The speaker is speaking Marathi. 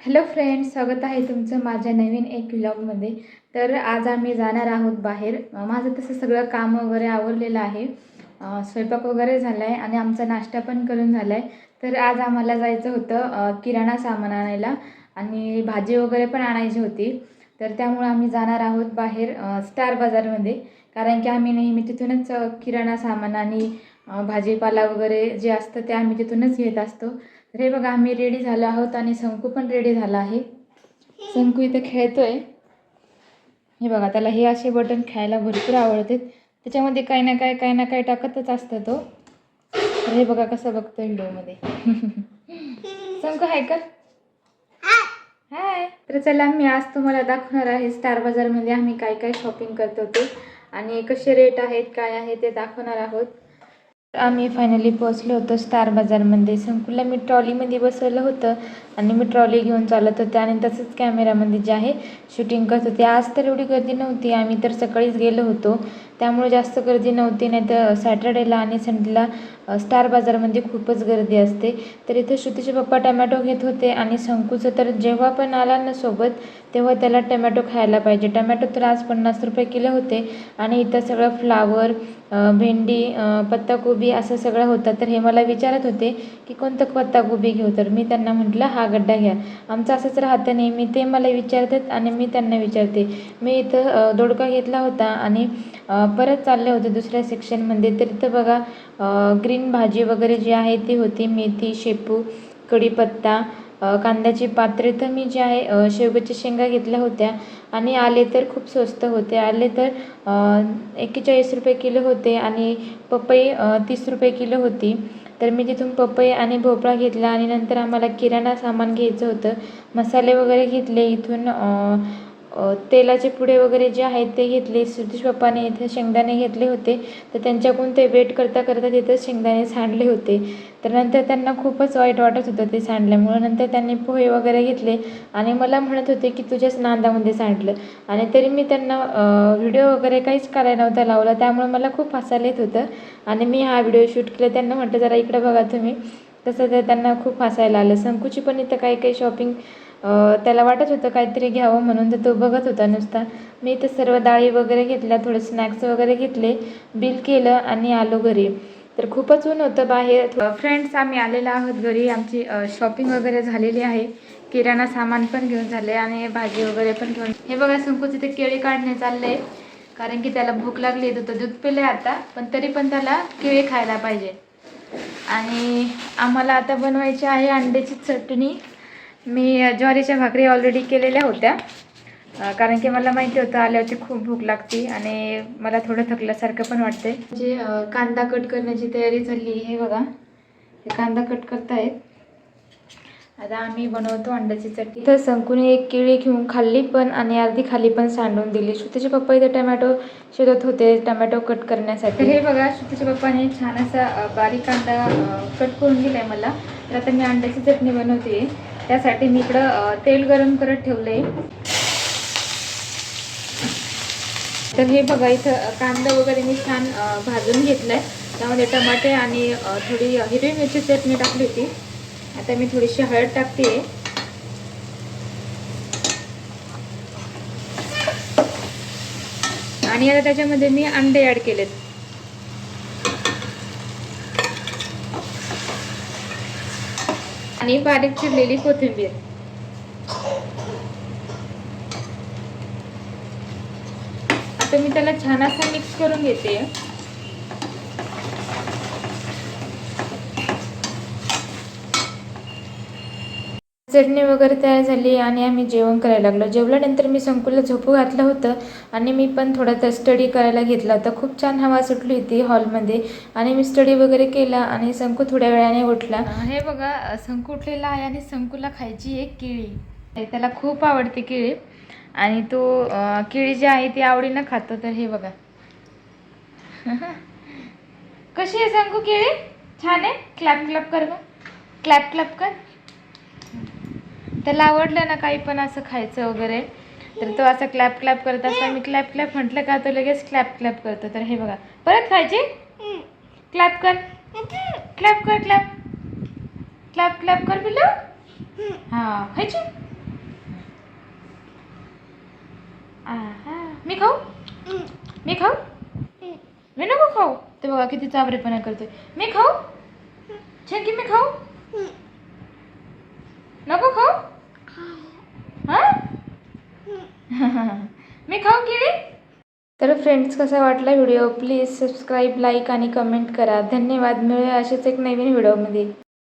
हॅलो फ्रेंड्स स्वागत आहे तुमचं माझ्या नवीन एक व्लॉगमध्ये तर आज आम्ही जाणार आहोत बाहेर. माझं तसं सगळं काम वगैरे आवरलेलं आहे. स्वयंपाक वगैरे झाला आहे आणि आमचा नाश्ता पण करून झाला आहे तर आज आम्हाला जायचं होतं किराणा सामान आणायला आणि भाजी वगैरे पण आणायची होती. तर त्यामुळं आम्ही जाणार आहोत बाहेर स्टार बाजारमध्ये. कारण की आम्ही नेहमी तिथूनच किराणा सामान आणि भाजीपाला वगैरे जे असतं ते आम्ही तिथूनच घेत असतो. तर हे बघा आम्ही रेडी झालो आहोत आणि शंकू पण रेडी झाला आहे. शंकू इथे खेळतोय. हे बघा त्याला हे असे बटन खेळायला भरपूर आवडते. त्याच्यामध्ये काही ना काय काही ना काही टाकतच असतं तो. तर हे बघा कसं बघतोय व्हिडिओमध्ये. शंकू हाय कर हाय. तर चला मी आज तुम्हाला दाखवणार आहे स्टार बाजारमध्ये आम्ही काय काय शॉपिंग करतो ते. आणि कसे रेट आहेत काय आहे ते दाखवणार आहोत. आम्ही फायनली पोहोचलो होतो स्टार बाजारमध्ये संकुलला मी ट्रॉलीमध्ये बसवलं होतं आणि मी ट्रॉली घेऊन चालत होते. आणि तसंच कॅमेरामध्ये जे आहे शूटिंग करत होते. आज तर एवढी गर्दी नव्हती. आम्ही तर सकाळीच गेलो होतो. त्यामुळे जास्त गर्दी नव्हती. नाही तर सॅटर्डेला आणि संडेला स्टार बाजारमध्ये खूपच गर्दी असते. तर इथं श्रुतीचे पप्पा टमॅटो घेत होते. आणि शंकूचं तर जेव्हा पण आला ना सोबत तेव्हा त्याला टमॅटो खायला पाहिजे. टमॅटो तर आज पन्नास रुपये किलो होते आणि इथं सगळं फ्लावर भेंडी पत्ताकोबी असं सगळं होतं. तर हे मला विचारत होते की कोणतं पत्ताकोबी घेऊ? तर मी त्यांना म्हटलं हा गड्डा घ्या. आमचं असंच राहतं नाही मी ते मला विचारतात आणि मी त्यांना विचारते. मी इथं दोडका घेतला होता आणि परत चालले होते दुसऱ्या सेक्शनमध्ये. तर इथं बघा ग्रीन भाजी वगैरे जी आहे ती होती मेथी शेपू कढीपत्ता कांद्याची पात्रे तर मी जे आहे शेवग्याच्या शेंगा घेतल्या होत्या आणि आले तर खूप स्वस्त होते. आले तर एक्केचाळीस रुपये किलो होते आणि पपई तीस रुपये किलो होती. तर मी तिथून पपई आणि भोपळा घेतला आणि नंतर आम्हाला किराणा सामान घ्यायचं होतं. मसाले वगैरे घेतले. इथून तेलाचे पुडे वगैरे जे आहेत ते घेतले सुतीश पप्पाने इथे शेंगदाणे घेतले होते. तर त्यांच्याकडून ते वेट करता करता तिथं शेंगदाणे सांडले होते. तर नंतर त्यांना खूपच वाईट वाटत होतं ते सांडल्यामुळं. नंतर त्यांनी पोहे वगैरे घेतले आणि मला म्हणत होते की तुझ्याच नांदामध्ये सांडलं. आणि तरी मी त्यांना व्हिडिओ वगैरे काहीच करायला नव्हता लावला. त्यामुळे मला खूप हसायला येत होतं. आणि मी हा व्हिडिओ शूट केला. त्यांना म्हटलं जरा इकडं बघा तुम्ही. तसं तर त्यांना खूप हसायला आलं. संकुची पण इथं काही काही शॉपिंग त्याला वाटत होतं काहीतरी घ्यावं म्हणून तर तो बघत होता नुसता. मी इथं सर्व डाळी वगैरे घेतल्या थोडे स्नॅक्स वगैरे घेतले बिल केलं आणि आलो घरी. तर खूपच ऊन होतं बाहेर. फ्रेंड्स आम्ही आलेलो आहोत घरी. आमची शॉपिंग वगैरे झालेली आहे. किराणा सामान पण घेऊन झाले आणि भाजी वगैरे पण घेऊन. हे बघा संकुच इथे केळी काढणे चालले. कारण की त्याला भूक लागली तर दूध पिले आता. पण तरी पण त्याला केळी खायला पाहिजे. आणि आम्हाला आता बनवायची आहे अंड्याची चटणी. मी ज्वारीच्या भाकरी ऑलरेडी केलेल्या होत्या. कारण की मला माहिती होतं आल्यावरती खूप भूक लागते आणि मला थोडं थकल्यासारखं पण वाटते जे कांदा कट करण्याची तयारी चालली हे बघा. हे कांदा कट करतायत. आता आम्ही बनवतो अंड्याची चटणी. तर संकुने एक केळी घेऊन खाल्ली पण आणि अर्धी खाली पण सांडून दिली. श्रुतीचे पप्पा इथे टमॅटो शोधत होते टमॅटो कट करण्यासाठी. तर हे बघा श्रुतीच्या पप्पाने छान असा बारीक कांदा कट करून दिलाय मला. तर आता मी अंड्याची चटणी बनवते. त्यासाठी मी इकडं तेल गरम करत ठेवलं आहे तर हे बघा इथं कांदा वगैरे मी छान भाजून भाजून घेतलाय. त्यामध्ये टमाटे आणि थोडी हिरवी मिरची चटणी टाकली होती. आता मी थोडीशी हळद टाकते आणि आता त्याच्यामध्ये मी अंडे ॲड केलेत. आणि बारीक चिरलेली कोथिंबीर. आता मी त्याला छान असा मिक्स करून घेते. चटणी वगैरे तयार झाली आणि आम्ही जेवण करायला लागलो. जेवल्यानंतर मी संकुलला झोपू घातलं होतं आणि मी पण थोडा स्टडी करायला घेतला होता. खूप छान हवा सुटली होती हॉलमध्ये आणि मी स्टडी वगैरे केला आणि संकू थोड्या वेळाने उठला. हे बघा संकू उठलेला आहे आणि संकूला खायची एक केळी. त्याला खूप आवडते केळी. आणि तो केळी जी आहे ती आवडीनं खातो. तर हे बघा. कशी आहे संकू केळी? छान आहे? क्लॅप क्लॅप कर मग क्लॅप क्लॅप कर. त्याला आवडलं ना काही पण असं खायचं वगैरे तर तो असं क्लॅप क्लॅप करत असता. मी क्लॅप क्लॅप म्हटलं का तो लगेच क्लॅप क्लॅप करतो. तर हे बघा. परत खायची? क्लॅप कर. क्लॅप कर क्लॅप क्लॅप क्लॅप कर बिल हां खायची? मी खाऊ? मी खाऊ? मी नको खाऊ. ते बघा किती चाबरेपणा करतोय. मी खाऊ? छे की मी खाऊ? नको खाऊ? हां? मी खाऊ किडी? तर फ्रेंड्स कसा वाटला व्हिडिओ प्लीज सबस्क्राईब लाईक आणि कमेंट करा. धन्यवाद. मिळूया असेच एक नवीन व्हिडिओमध्ये